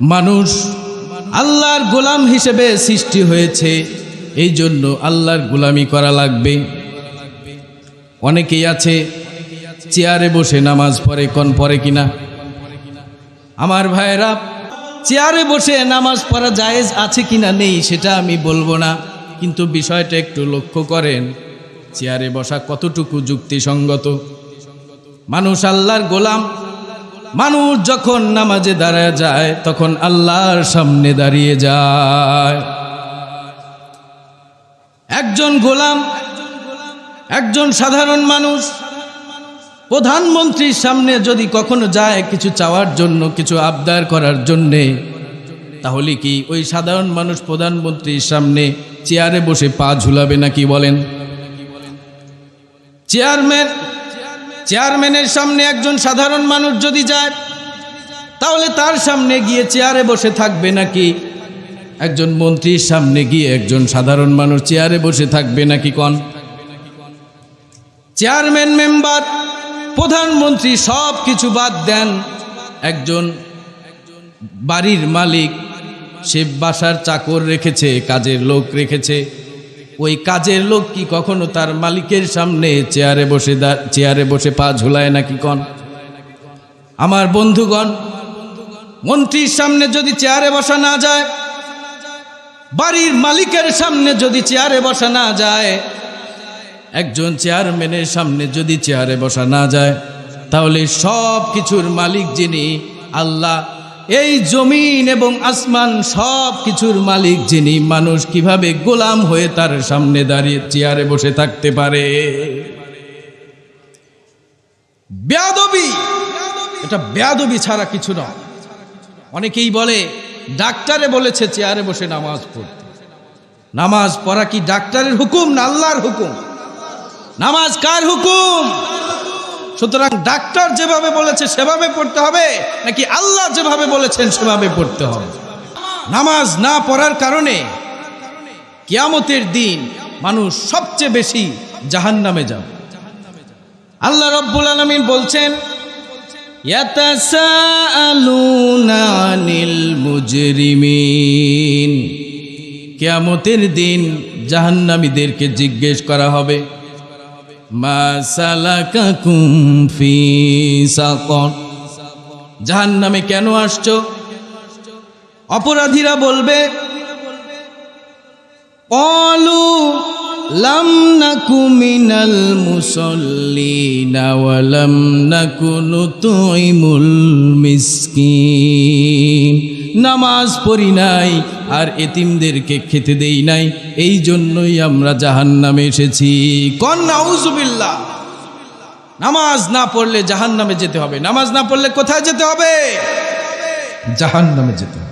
মানুষ আল্লাহর গোলাম হিসেবে সৃষ্টি হয়েছে, এই জন্য আল্লাহর গোলামি করা লাগবে। অনেকেই আছে, চেয়ারে বসে নামাজ পড়ে, কন পড়ে কিনা। আমার ভাইয়েরা, চেয়ারে বসে নামাজ পড়া জায়েজ আছে কিনা নেই, সেটা আমি বলব না। কিন্তু বিষয়টা একটু লক্ষ্য করেন, চেয়ারে বসা কতটুকু যুক্তিসঙ্গত। মানুষ আল্লাহর গোলাম মানুষ যখন নামাজে দাঁড়ায় যায়, তখন আল্লাহর সামনে দাঁড়িয়ে যায়। একজন গোলাম, একজন সাধারণ মানুষ, প্রধানমন্ত্রীর সামনে যদি কখনো যায় কিছু চাওয়ার জন্য, কিছু আবদার করার জন্যে, তাহলে কি ওই সাধারণ মানুষ প্রধানমন্ত্রীর সামনে চেয়ারে বসে পা ঝুলাবে নাকি বলেন? চেয়ারম্যান চেয়ারম্যানের সামনে একজন সাধারণ মানুষ যদি যায়, তাহলে তার সামনে গিয়ে চেয়ারে বসে থাকবে নাকি? একজন মন্ত্রীর সামনে গিয়ে একজন সাধারণ মানুষ চেয়ারে বসে থাকবে নাকি কন? চেয়ারম্যান, মেম্বার, প্রধানমন্ত্রী সব কিছু বাদ দেন। একজন বাড়ির মালিক, সে বাসার চাকর রেখেছে, কাজের লোক রেখেছে। ওই কাজের লোক কি কখনো তার মালিকের সামনে চেয়ারে বসে চেয়ারে বসে পা ঝুলায় নাকি কন? আমার বন্ধুগণ, মন্ত্রীর সামনে যদি চেয়ারে বসা না যায়, বাড়ির মালিকের সামনে যদি চেয়ারে বসা না যায়, একজন চেয়ারম্যানের সামনে যদি চেয়ারে বসা না যায়, তাহলে সব কিছুর মালিক যিনি আল্লাহ এই জমিন এবং আসমান সব কিছুর মালিক যিনি, মানুষ কীভাবে গোলাম হয়ে তার সামনে দাঁড়িয়ে চেয়ারে বসে থাকতে পারে? এটা বেয়াদবি ছাড়া কিছু না অনেকেই বলে, ডাক্তারে বলেছে চেয়ারে বসে নামাজ পড়তে। নামাজ পড়া কি ডাক্তারের হুকুম না আল্লাহর হুকুম? নামাজ কার হুকুম? সুতরাং ডাক্তার যেভাবে বলেছে সেভাবে পড়তে হবে, নাকি আল্লাহ যেভাবে বলেছেন সেভাবে পড়তে হবে। নামাজ না পড়ার কারণে কিয়ামতের দিন মানুষ সবচেয়ে বেশি জাহান্নামে যাবে। আল্লাহ রব্বুল আলমিন বলছেন কিয়ামতের দিন জাহান্নামীদেরকে জিজ্ঞেস করা হবে মা নামে কেন আসছো? অপরাধীরা বলবে অলু নাকু মিনাল মুসল্লিনা ওয়া লাম নাকু নুতুইমুল মিসকিন। নামাজ পড়ি নাই, আর এতিমদেরকে খেতে দেই নাই, এই জন্যই আমরা জাহান্নামে এসেছি। কন নাউজুবিল্লাহ। নামাজ না পড়লে জাহান্নামে যেতে হবে। নামাজ না পড়লে কোথায় যেতে হবে? জাহান্নামে যেতে হবে।